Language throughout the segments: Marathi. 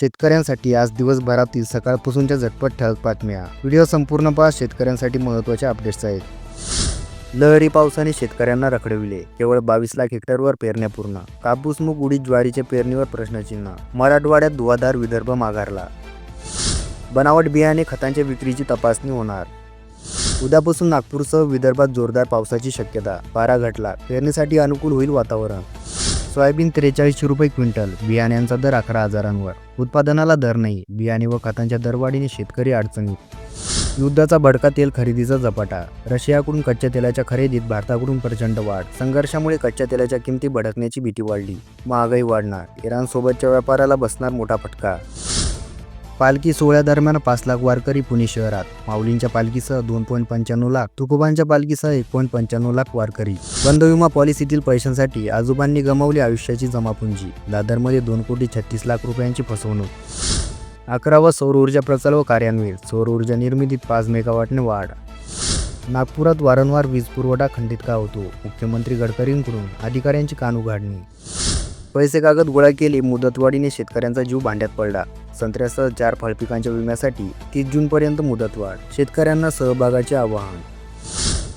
शेतकऱ्यांसाठी आज दिवसभरातील सकाळपासूनच्या झटपट ठळक बातम्या. व्हिडिओ संपूर्ण पहा शेतकऱ्यांसाठी महत्त्वाच्या अपडेट्स आहेत. लहरी पावसाने शेतकऱ्यांना रखडविले. केवळ बावीस लाख हेक्टरवर पेरण्या पूर्ण. कापूस मूग उडीद ज्वारीच्या पेरणीवर प्रश्नचिन्ह मराठवाड्यात धुवाधार विदर्भ माघारला. बनावट बियाणे खतांच्या विक्रीची तपासणी होणार. उद्यापासून नागपूरसह विदर्भात जोरदार पावसाची शक्यता. पारा घटला. पेरणीसाठी अनुकूल होईल वातावरण. सोयाबीन त्रेचाळीसशे रुपये क्विंटल बियाण्यांचा दर अकरा हजारांवर. उत्पादनाला दर नाही बियाणे व खतांच्या दरवाढीने शेतकरी अडचणीत. युद्धाचा भडका तेल खरेदीचा झपाटा रशियाकडून कच्च्या तेलाच्या खरेदीत भारताकडून प्रचंड वाढ संघर्षामुळे कच्च्या तेलाच्या किमती भडकण्याची भीती वाढली महागाई वाढणार इराणसोबतच्या व्यापाराला बसणार मोठा फटका. पालखी सोहळ्यादरम्यान पाच लाख वारकरी पुणे शहरात. माऊलींच्या पालखीसह दोन पॉईंट पंच्याण्णव लाख तुकोबांच्या पालखीसह एक पॉईंट पंच्याण्णव लाख वारकरी. बंद विमा पॉलिसीतील पैशांसाठी आजोबांनी गमावली आयुष्याची जमापुंजी. दादरमध्ये दोन कोटी छत्तीस लाख रुपयांची फसवणूक. अकरावा सौर ऊर्जा प्रकल्प कार्यान्वित सौर ऊर्जा निर्मितीत पाच मेगावॉटने वाढ. नागपुरात वारंवार वीज पुरवठा खंडित का होतो? मुख्यमंत्री गडकरींकडून अधिकाऱ्यांची कान उघाडणी. पैसे कागद गोळा केले मुदतवाढीने शेतकऱ्यांचा जीव भांड्यात पडला. संत्र्यासह चार फळपिकांच्या विम्यासाठी तीस जूनपर्यंत मुदतवाढ. शेतकऱ्यांना सहभागाचे आवाहन.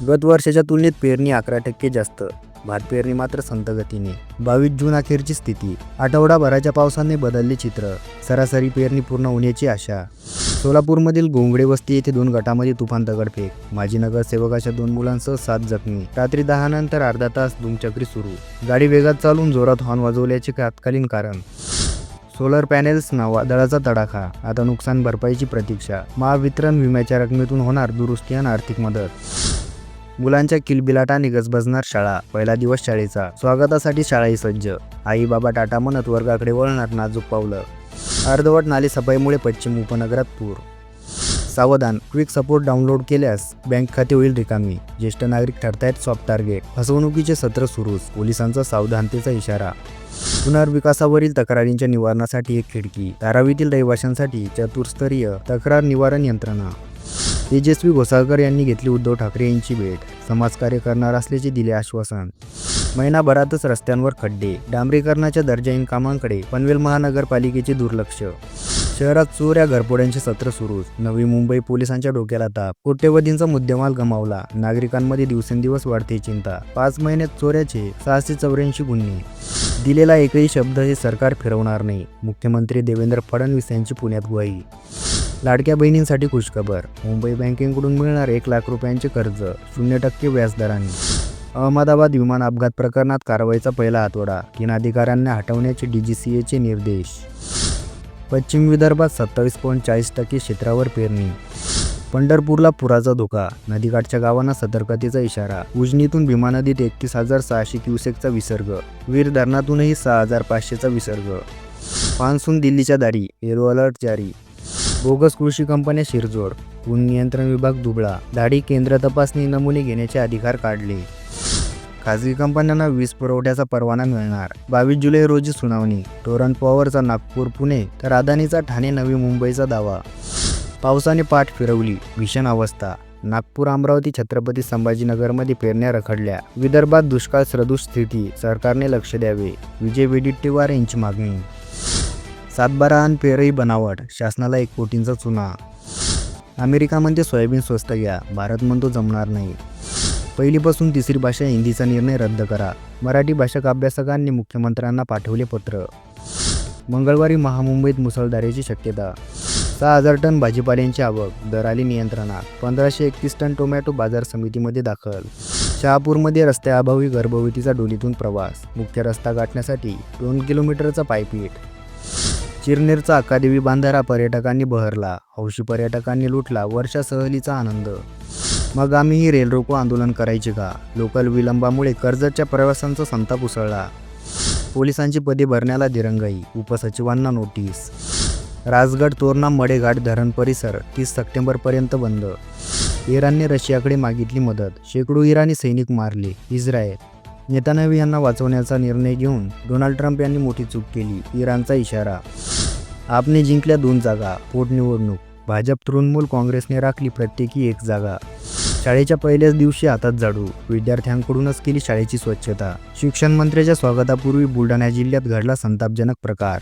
गत वर्षाच्या तुलनेत पेरणी अकरा टक्के जास्त. भात पेरणी मात्र संत गतीने बावीस जून अखेरची स्थिती. आठवडाभराच्या पावसाने बदलले चित्र. सरासरी पेरणी पूर्ण होण्याची आशा. सोलापूरमधील गोंगडे वस्ती येथे दोन गटामध्ये तुफान दगडफेक. माजी नगरसेवकाच्या दोन मुलांसह सात जखमी. रात्री दहा नंतर अर्धा तास दुमचक्री सुरू. गाडी वेगात चालून जोरात हॉर्न वाजवल्याचे तात्कालीन कारण. सोलर पॅनेल्सना वादळाचा तडाखा. आता नुकसान भरपाईची प्रतीक्षा. महावितरण विम्याच्या रकमेतून होणार दुरुस्ती आणि आर्थिक मदत. मुलांच्या किलबिलाटाने गजबजणार शाळा. पहिला दिवस शाळेचा. स्वागतासाठी शाळाही सज्ज. आई बाबा टाटा म्हणत वर्गाकडे वळणार नाजूक पावलं. अर्धवट नाले सफाईमुळे पश्चिम उपनगरात पूर. सावधान क्विक सपोर्ट डाउनलोड केल्यास बँक खाते होईल रिकामी. ज्येष्ठ नागरिक ठरतायत सॉफ्ट टार्गेट फसवणुकीचे सत्र सुरूच पोलिसांचा सावधानतेचा इशारा. पुनर्विकासावरील तक्रारींच्या निवारणासाठी एक खिडकी. धारावीतील रहिवाशांसाठी चतुरस्तरीय तक्रार निवारण यंत्रणा. तेजस्वी घोसाळकर यांनी घेतली उद्धव ठाकरे यांची भेट. समाजकार्य करणार असल्याचे दिले आश्वासन. महिनाभरातच रस्त्यांवर खड्डे डांबरीकरणाच्या दर्जाहीन कामांकडे पनवेल महानगरपालिकेचे दुर्लक्ष. शहरात चोऱ्या घरपोड्यांचे सत्र सुरूच नवी मुंबई पोलिसांच्या डोक्याला ताप. कोट्यवधींचा मुद्देमाल गमावला. नागरिकांमध्ये दिवसेंदिवस वाढते चिंता. पाच महिन्यात चोऱ्याचे सहाशे चौऱ्याऐंशी गुन्हे. दिलेला एकही शब्द हे सरकार फिरवणार नाही. मुख्यमंत्री देवेंद्र फडणवीस यांची पुण्यात ग्वाही. लाडक्या बहिणींसाठी खुशखबर. मुंबई बँकिंगकडून मिळणार एक लाख रुपयांचे कर्ज. शून्य टक्के व्याजदराने. अहमदाबाद विमान अपघात प्रकरणात कारवाईचा पहिला हातोडा तीन अधिकाऱ्यांना हटवण्याचे डीजीसीएचे निर्देश. पश्चिम विदर्भात सत्तावीस पॉईंट चाळीस टक्के क्षेत्रावर पेरणी. पंढरपूरला पुराचा धोका नदीकाठच्या गावांना सतर्कतेचा इशारा उजनीतून भीमा नदीत एकतीस हजार सहाशे क्युसेकचा विसर्ग वीर धरणातूनही सहा हजार पाचशेचा विसर्ग. मान्सून दिल्लीच्या दारी येलो अलर्ट जारी. बोगस कृषी कंपन्या शिरजोड ऊन नियंत्रण विभाग दुबळा दाढी केंद्र तपासणी नमुने घेण्याचे अधिकार काढले. खाजगी कंपन्यांना वीज पुरवठ्याचा परवाना मिळणार. बावीस जुलै रोजी सुनावणी. टोरंट पॉवरचा नागपूर पुणे तर अदानीचा ठाणे नवी मुंबईचा दावा. पावसाने पाठ फिरवली. भीषण अवस्था. नागपूर अमरावती छत्रपती संभाजीनगरमध्ये पेरण्या रखडल्या. विदर्भात दुष्काळ सदृश स्थिती. सरकारने लक्ष द्यावे. विजय वेडिट्टीवार यांची मागणी. सातबारा आणि पेरही बनावट. शासनाला एक कोटींचा चुना. अमेरिका म्हणते सोयाबीन स्वस्त घ्या. भारत म्हणतो जमणार नाही. पहिलीपासून तिसरी भाषा हिंदीचा निर्णय रद्द करा. मराठी भाषक अभ्यासकांनी मुख्यमंत्र्यांना पाठवले पत्र. मंगळवारी महामुंबईत मुसळधारेची शक्यता. सहा हजार टन भाजीपाल्यांची आवक दर आली नियंत्रणात. पंधराशे एकतीस टन टोमॅटो बाजार समितीमध्ये दाखल. शहापूरमध्ये रस्त्याअभावी गर्भवतीचा डोलीतून प्रवास. मुख्य रस्ता गाठण्यासाठी दोन किलोमीटरचा पायपीट. चिरनेरचा अकादेवी बांधारा पर्यटकांनी बहरला. हौशी पर्यटकांनी लुटला. वर्षा सहलीचा आनंद मग आम्हीही रेल रोको आंदोलन करायचे का? लोकल विलंबामुळे कर्जतच्या प्रवासांचा संताप उसळला. पोलिसांची पदे भरण्याला दिरंगाई उपसचिवांना नोटीस. राजगड तोरणा मडेघाट धरण परिसर तीस सप्टेंबरपर्यंत बंद. इराणने रशियाकडे मागितली मदत. शेकडो इराणी सैनिक मारले. इस्रायल. नेतानवी यांना वाचवण्याचा निर्णय घेऊन डोनाल्ड ट्रम्प यांनी मोठी चूक केली. इराणचा इशारा. आपने जिंकल्या दोन जागा पोटनिवडणूक भाजप तृणमूल काँग्रेसने राखली प्रत्येकी एक जागा. शाळेच्या पहिल्याच दिवशी हातात झाडू. विद्यार्थ्यांकडूनच केली शाळेची स्वच्छता. शिक्षण मंत्र्याच्या स्वागतापूर्वी बुलढाणा जिल्ह्यात घडला संतापजनक प्रकार.